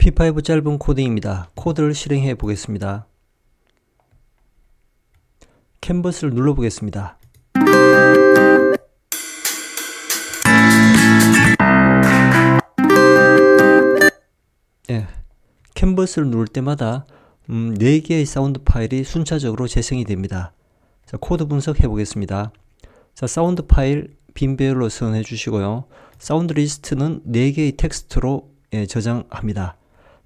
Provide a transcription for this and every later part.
P5 짧은 코딩입니다. 코드를 실행해 보겠습니다. 캔버스를 눌러 보겠습니다. 예, 캔버스를 누를 때마다 음, 4개의 사운드 파일이 순차적으로 재생이 됩니다. 자, 코드 분석해 보겠습니다. 자, 사운드 파일 빈 배열로 선해 주시고요. 사운드 리스트는 4개의 텍스트로 예, 저장합니다.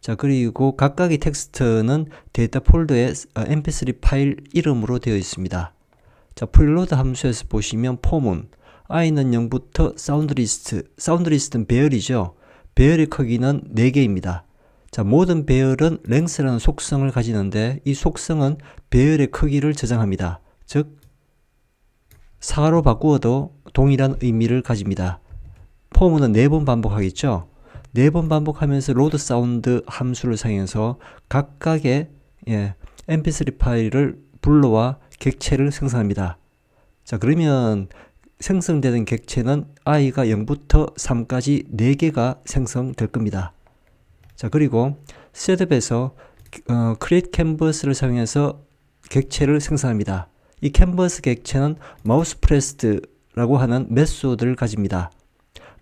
자, 그리고 각각의 텍스트는 데이터 폴더에 mp3 파일 이름으로 되어 있습니다. 자, 프리로드 함수에서 보시면 폼은 i는 0부터 사운드 리스트, 사운드 리스트는 배열이죠. 배열의 크기는 4개입니다. 자, 모든 배열은 length라는 속성을 가지는데 이 속성은 배열의 크기를 저장합니다. 즉, 사로 바꾸어도 동일한 의미를 가집니다. 폼은 4번 반복하겠죠? 4번 반복하면서 로드 사운드 함수를 사용해서 각각의 예, mp3 파일을 불러와 객체를 생성합니다. 자, 그러면 생성되는 객체는 i가 0부터 3까지 4개가 생성될 겁니다. 자, 그리고 셋업에서 어, create canvas를 사용해서 객체를 생성합니다. 이 캔버스 객체는 마우스 프레스드라고 하는 메소드를 가집니다.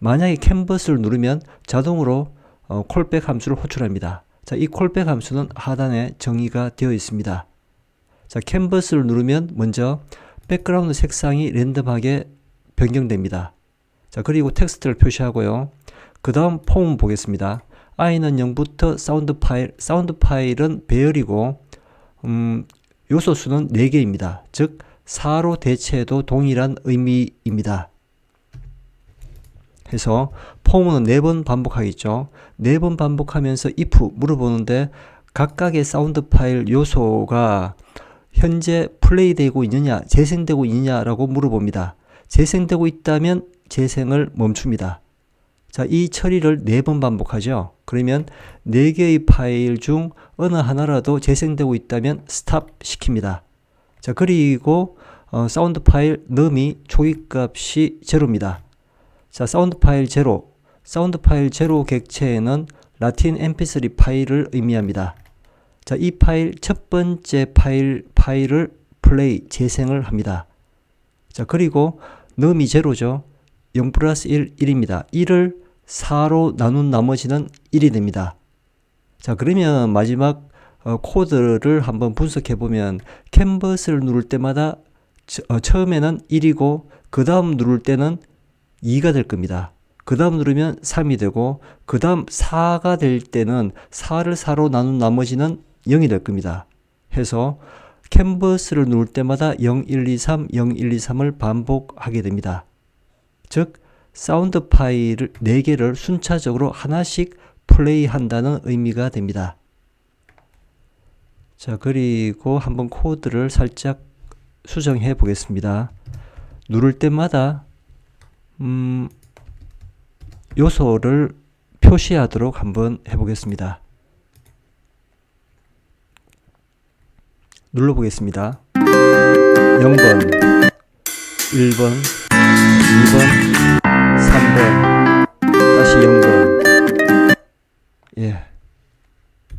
만약에 캔버스를 누르면 자동으로 어, 콜백 함수를 호출합니다. 자, 이 콜백 함수는 하단에 정의가 되어 있습니다. 자, 캔버스를 누르면 먼저 백그라운드 색상이 랜덤하게 변경됩니다. 자, 그리고 텍스트를 표시하고요. 그 다음 폼 보겠습니다. i는 0부터 사운드 파일, 사운드 파일은 배열이고, 음, 요소 수는 4개입니다. 즉, 4로 대체해도 동일한 의미입니다. 해서 폼은 4번 반복하겠죠. 4번 반복하면서 if 물어보는데 각각의 사운드 파일 요소가 현재 플레이되고 있느냐, 재생되고 있느냐라고 물어봅니다. 재생되고 있다면 재생을 멈춥니다. 자, 이 처리를 4번 반복하죠. 그러면 4개의 파일 중 어느 하나라도 재생되고 있다면 스탑 시킵니다. 자, 그리고 어, 사운드 파일 num이 초기값이 제로입니다. 자, 사운드 파일 제로. 사운드 파일 제로 객체에는 라틴 mp3 파일을 의미합니다. 자, 이 파일 첫 번째 파일 파일을 플레이 재생을 합니다. 자, 그리고 num이 제로죠. 0 플러스 1, 1입니다. 1을 4로 나눈 나머지는 1이 됩니다. 자, 그러면 마지막 어, 코드를 한번 분석해 보면 캔버스를 누를 때마다 처, 어, 처음에는 1이고 그 다음 누를 때는 2가 될 겁니다. 그 다음 누르면 3이 되고 그 다음 4가 될 때는 4를 4로 나눈 나머지는 0이 될 겁니다. 해서 캔버스를 누를 때마다 0, 1, 2, 3, 0, 1, 2, 3을 반복하게 됩니다. 즉 사운드 파일을 4개를 순차적으로 하나씩 플레이한다는 의미가 됩니다. 자, 그리고 한번 코드를 살짝 수정해 보겠습니다. 누를 때마다 음, 요소를 표시하도록 한번 해보겠습니다. 눌러보겠습니다. 0번, 1번, 2번, 3번,